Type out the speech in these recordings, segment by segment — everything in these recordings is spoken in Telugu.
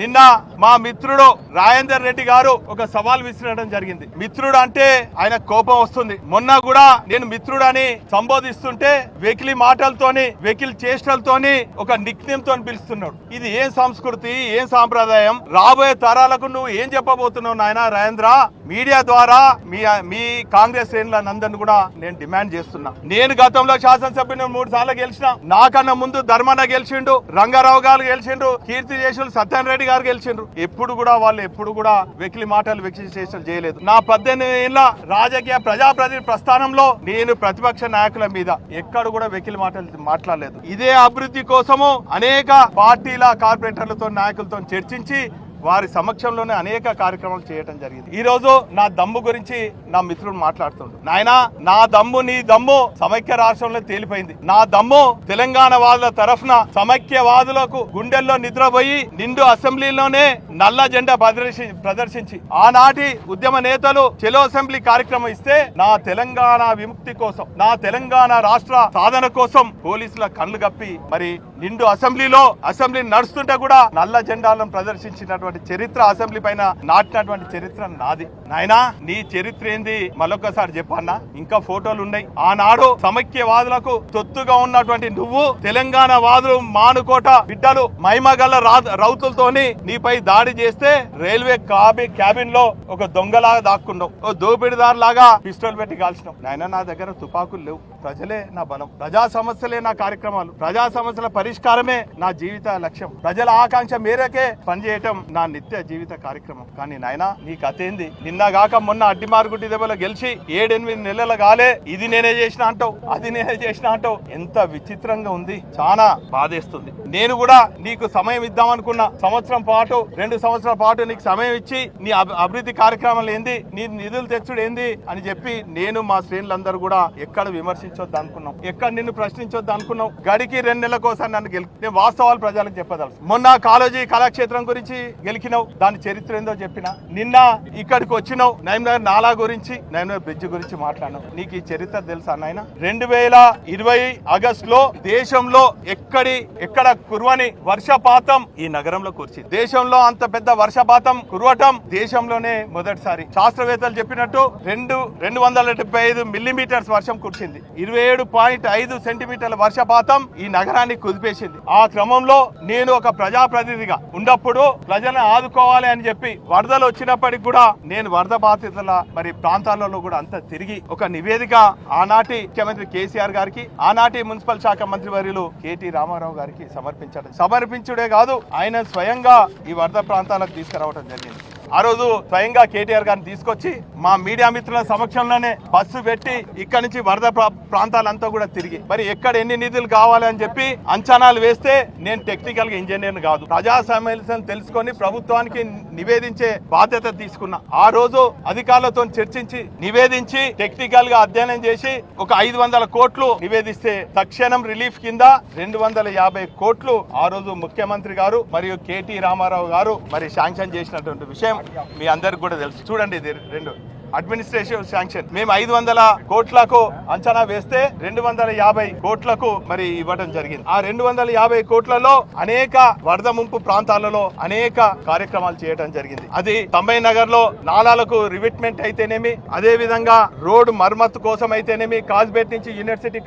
నిన్న మా మిత్రుడు రాజేందర్ రెడ్డి గారు ఒక సవాల్ విసిరడం జరిగింది. మిత్రుడు అంటే ఆయన కోపం వస్తుంది. మొన్న కూడా నేను మిత్రుడు అని సంబోధిస్తుంటే వెకిలి మాటలతోని వెకిలి చేష్టలతోని ఒక నిక్నేమ్ తోని పిలుస్తున్నాడు. ఇది ఏం సంస్కృతి? ఏం సాంప్రదాయం? రాబోయే తరాలకు నువ్వు ఏం చెప్పబోతున్నావు నాయన రాజేంద్ర? మీడియా ద్వారా మీ మీ కాంగ్రెస్ శ్రేణులందరినీ కూడా నేను డిమాండ్ చేస్తున్నా. నేను గతంలో శాసనసభ్యుని మూడు సార్లు గెలిచిన నాకన్నా ముందు ధర్మన గెలిచిండు రంగారావు గారు గెలిచిండ్రు కీర్తి చేసిన సత్యనారాయణ రెడ్డి గారు గెలిచిండ్రు. ఎప్పుడు కూడా వాళ్ళు ఎప్పుడు కూడా వెకిలి మాటలు వెకిలి చేయలేదు. నా పద్దెనిమిది ఏళ్ళ రాజకీయ ప్రజాప్రతి ప్రస్థానంలో నేను ప్రతిపక్ష నాయకుల మీద ఎక్కడ కూడా వెకిలి మాటలు మాట్లాడలేదు. ఇదే అభివృద్ధి కోసము అనేక పార్టీల కార్పొరేటర్లతో నాయకులతో చర్చించి వారి సమక్షంలోనే అనేక కార్యక్రమాలు చేయటం జరిగింది. ఈ రోజు నా దమ్ము గురించి నా మిత్రుడు మాట్లాడుతుండు. నాయనా నా దమ్ము నీ దమ్ము సమైక్య రాష్ట్రంలో తేలిపోయింది. నా దమ్ము తెలంగాణ వాదుల తరఫున సమైక్యవాదులకు గుండెల్లో నిద్రపోయి నిండు అసెంబ్లీలోనే నల్ల జెండా ప్రదర్శి ప్రదర్శించి ఆనాటి ఉద్యమ నేతలు చెలో అసెంబ్లీ కార్యక్రమం ఇస్తే నా తెలంగాణ విముక్తి కోసం నా తెలంగాణ రాష్ట్ర సాధన కోసం పోలీసుల కళ్ళు కప్పి మరి నిండు అసెంబ్లీలో అసెంబ్లీ నడుస్తుంటే కూడా నల్ల జెండాలను ప్రదర్శించినటువంటి చరిత్ర అసెంబ్లీ పైన నాటినటువంటి చరిత్ర నాది. నాయనా నీ చరిత్ర ఏంది? మరొకసారి చెప్పన్నా ఇంకా ఫోటోలు ఉన్నాయి. ఆనాడు సమైక్యవాదులకు తొత్తుగా ఉన్నటువంటి నువ్వు తెలంగాణ వాదులు మానుకోట బిడ్డలు మైమగల్ల రా- రౌతులతోని నీపై దాడి చేస్తే రైల్వే కాబి క్యాబిన్లో ఒక దొంగలాగా దాక్కున్నావు. ఓ దోపిడిదారు లాగా పిస్టల్ పెట్టి కాల్చినావు. నాయన నా దగ్గర తుపాకులు లేవు. ప్రజలే నా బలం. ప్రజా సమస్యలే నా కార్యక్రమాలు. ప్రజా సమస్యల పరిష్కారమే నా జీవిత లక్ష్యం. ప్రజల ఆకాంక్ష మేరకే పనిచేయటం నా నిత్య జీవిత కార్యక్రమం. కానీ నాయనా నీకు అతేంది నిన్నగాక మొన్న అడ్డిమారుగుడ్డి దెబ్బలో గెలిచి ఏడెనిమిది నెలలు కాలే ఇది నేనే చేసిన అంటావు అది నేనే చేసిన అంటావు. ఎంత విచిత్రంగా ఉంది. చాలా బాధేస్తుంది. నేను కూడా నీకు సమయం ఇద్దాం అనుకున్నా సంవత్సరం పాటు రెండు సంవత్సరాల పాటు నీకు సమయం ఇచ్చి నీ అభి- అభివృద్ధి కార్యక్రమాలు ఏంది? నీ నిధులు తెచ్చుడు ఏంది? అని చెప్పి నేను మా శ్రేణులందరూ కూడా ఎక్కడ ప్రశ్నించొద్దు అనుకున్నాం ఎక్కడ నిన్ను ప్రశ్నించొద్దు అనుకున్నాం గడికి రెండు నెలలకోసారి నన్ను గెలి నేను వాస్తవాలు ప్రజలకు చెప్పదలుసు మొన్న కాలేజీ కళాక్షేత్రం గురించి గెలికినావు దాని చరిత్ర ఏందో చెప్పిన. నిన్న ఇక్కడికి వచ్చినావు నైమ్నగర్ నాలా గురించి నైమ్నగర్ బ్రిడ్జ్ గురించి మాట్లాడినావు. నీకు ఈ చరిత్ర తెలుసా నాయన? రెండు వేల ఇరవై ఆగస్ట్లో దేశంలో ఎక్కడి ఎక్కడ కురువని వర్షపాతం ఈ నగరంలో కురిచింది దేశంలో అంత పెద్ద వర్షపాతం కురవటం దేశంలోనే మొదటిసారి. శాస్త్రవేత్తలు చెప్పినట్టు రెండు రెండు వందల డెబ్బై ఐదు మిల్లీమీటర్స్ వర్షం కురిసింది ఇరవై ఏడు పాయింట్ ఐదు సెంటీమీటర్ల వర్షపాతం ఈ నగరాన్ని కుదిపేసింది. ఆ క్రమంలో నేను ఒక ప్రజాప్రతినిధిగా ఉన్నప్పుడు ప్రజలను ఆదుకోవాలి అని చెప్పి వరదలు వచ్చినప్పటికి కూడా నేను వరద బాధితుల మరి ప్రాంతాలలో కూడా అంతా తిరిగి ఒక నివేదిక ఆనాటి ముఖ్యమంత్రి కేసీఆర్ గారికి ఆనాటి మున్సిపల్ శాఖ మంత్రి వర్యులు కేటీ రామారావు గారికి సమర్పించడం. సమర్పించుడే కాదు ఆయన స్వయంగా ఈ వరద ప్రాంతాలకు తీసుకురావడం జరిగింది. ఆ రోజు స్వయంగా కేటీఆర్ గారిని తీసుకొచ్చి మా మీడియా మిత్రుల సమక్షంలోనే బస్సు పెట్టి ఇక్కడి నుంచి వరద ప్రా- ప్రాంతాలంతా కూడా తిరిగి మరి ఎక్కడ ఎన్ని నిధులు కావాలి అని చెప్పి అంచనాలు వేస్తే నేను టెక్నికల్గా ఇంజనీర్ కాదు. ప్రజా సమస్యలను తెలుసుకొని ప్రభుత్వానికి నివేదించే బాధ్యత తీసుకున్నా. ఆ రోజు అధికారులతో చర్చించి నివేదించి టెక్నికల్గా అధ్యయనం చేసి ఒక ఐదు వందల కోట్లు నివేదిస్తే తక్షణం రిలీఫ్ కింద రెండు వందల యాభై కోట్లు ఆ రోజు ముఖ్యమంత్రి గారు మరియు కేటీ రామారావు గారు మరి శాంక్షన్ చేసినటువంటి విషయం. మీ అందరికి కూడా తెలుసు. చూడండి ఇది రెండు. Administration sanction. మేము ఐదు వందల కోట్లకు అంచనా వేస్తే రెండు వందల యాభై కోట్లకు మరి ఇవ్వడం జరిగింది. ఆ రెండు వందల యాభై కోట్లలో అనేక వరద ముంపు ప్రాంతాలలో అనేక కార్యక్రమాలు చేయడం జరిగింది. అది తొంభై నగర్లో నాలాలకు రివిట్మెంట్ అయితేనేమి అదే విధంగా రోడ్ మరమ్మత్తు కోసం అయితేనేమి కాజ్బేట్ నుంచి యూనివర్సిటీ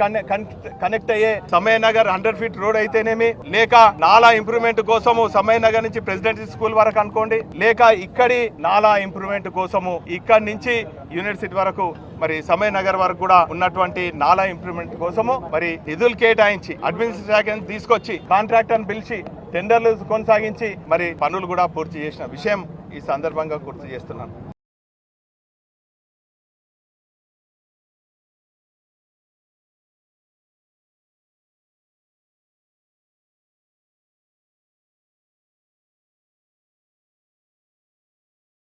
కనెక్ట్ అయ్యే సమయ నగర్ హండ్రెడ్ ఫీట్ రోడ్ అయితేనేమి లేక నాలా ఇంప్రూవ్మెంట్ కోసము సమయ నగర్ నుంచి ప్రెసిడెన్సీ స్కూల్ వరకు అనుకోండి లేక ఇక్కడి నాలా ఇంప్రూవ్మెంట్ కోసము ఇక్కడి నుంచి యూనివర్సిటీ వరకు మరి సమయ నగర్ వరకు కూడా ఉన్నటువంటి నాలా ఇంప్రూవ్మెంట్ కోసము మరి నిధులు కేటాయించి అడ్మినిస్ట్రేషన్ తీసుకొచ్చి కాంట్రాక్టర్ పిలిచి టెండర్లు కొనసాగించి మరి పనులు కూడా పూర్తి చేసిన విషయం ఈ సందర్భంగా గుర్తు చేస్తున్నాను.